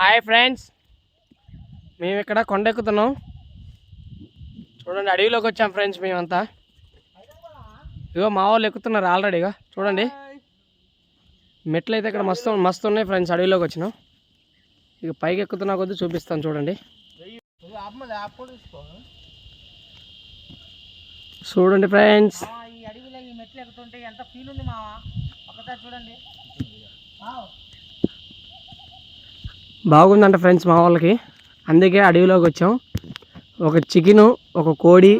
Hi friends. మేము ఇక్కడ కొండ ఎక్కుతున్నాం చూడండి అడవిలోకి వచ్చాం ఫ్రెండ్స్ మేమంతా. ఇగో మా వాళ్ళు ఎక్కుతున్నారు ఆల్రెడీగా చూడండి. మెట్లు అయితే ఇక్కడ మస్తు మస్తు ఉన్నాయి ఫ్రెండ్స్ అడవిలోకి వచ్చినాం. ఇక పైకి ఎక్కుతున్నా కొద్దీ చూపిస్తాను చూడండి. చూడండి ఫ్రెండ్స్. ఈ అడవిలో ఈ మెట్లు ఎక్కుతుంటే ఎంత ఫీల్ ఉంది మావా? ఒకసారి చూడండి. బాగుందంట ఫ్రెండ్స్ మా వాళ్ళకి. అందుకే అడవిలోకి వచ్చాం. ఒక చికెను ఒక కోడి.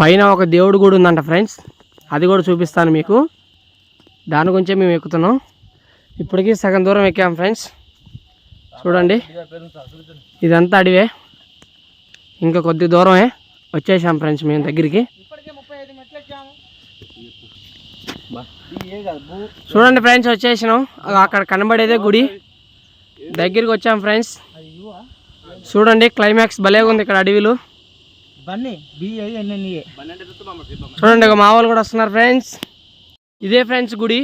పైన ఒక దేవుడు కూడా ఉందంట ఫ్రెండ్స్. అది కూడా చూపిస్తాను మీకు. దాని గురించే మేము ఎక్కుతున్నాం. ఇప్పటికీ సగం దూరం ఎక్కాం ఫ్రెండ్స్. చూడండి. ఇదంతా అడివే. ఇంకా కొద్ది దూరమే. వచ్చేసాం ఫ్రెండ్స్ మేము దగ్గరికి ఇప్పటికే ముప్పై ఐదు మెట్లు ఎక్కాము చూడండి ఫ్రెండ్స్ వచ్చేసినాం. అక్కడ కనబడేదే గుడి. దగ్గరికి వచ్చాం ఫ్రెండ్స్. చూడండి క్లైమాక్స్ భలేగా ఉంది ఇక్కడ అడవిలు. ఎన్ఎన్ఏ చూడండి ఒక మా వాళ్ళు కూడా వస్తున్నారు ఫ్రెండ్స్. ఇదే ఫ్రెండ్స్ గుడి.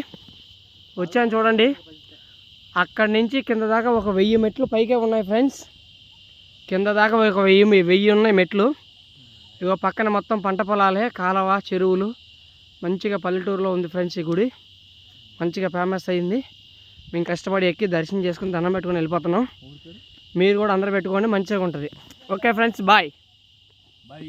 వచ్చాను చూడండి. అక్కడి నుంచి కింద దాకా ఒక వెయ్యి మెట్లు పైకే ఉన్నాయి ఫ్రెండ్స్. కింద దాకా ఒక వెయ్యి వెయ్యి ఉన్నాయి మెట్లు. ఇగో పక్కన మొత్తం పంట పొలాలే కాలవ చెరువులు. మంచిగా పల్లెటూరులో ఉంది ఫ్రెండ్స్ ఈ గుడి. మంచిగా ఫేమస్ అయింది. మేము కష్టపడి ఎక్కి దర్శనం చేసుకుని దండం పెట్టుకొని వెళ్ళిపోతున్నాం. మీరు కూడా అందరూ పెట్టుకోండి మంచిగా ఉంటుంది. Okay friends bye. బాయ్.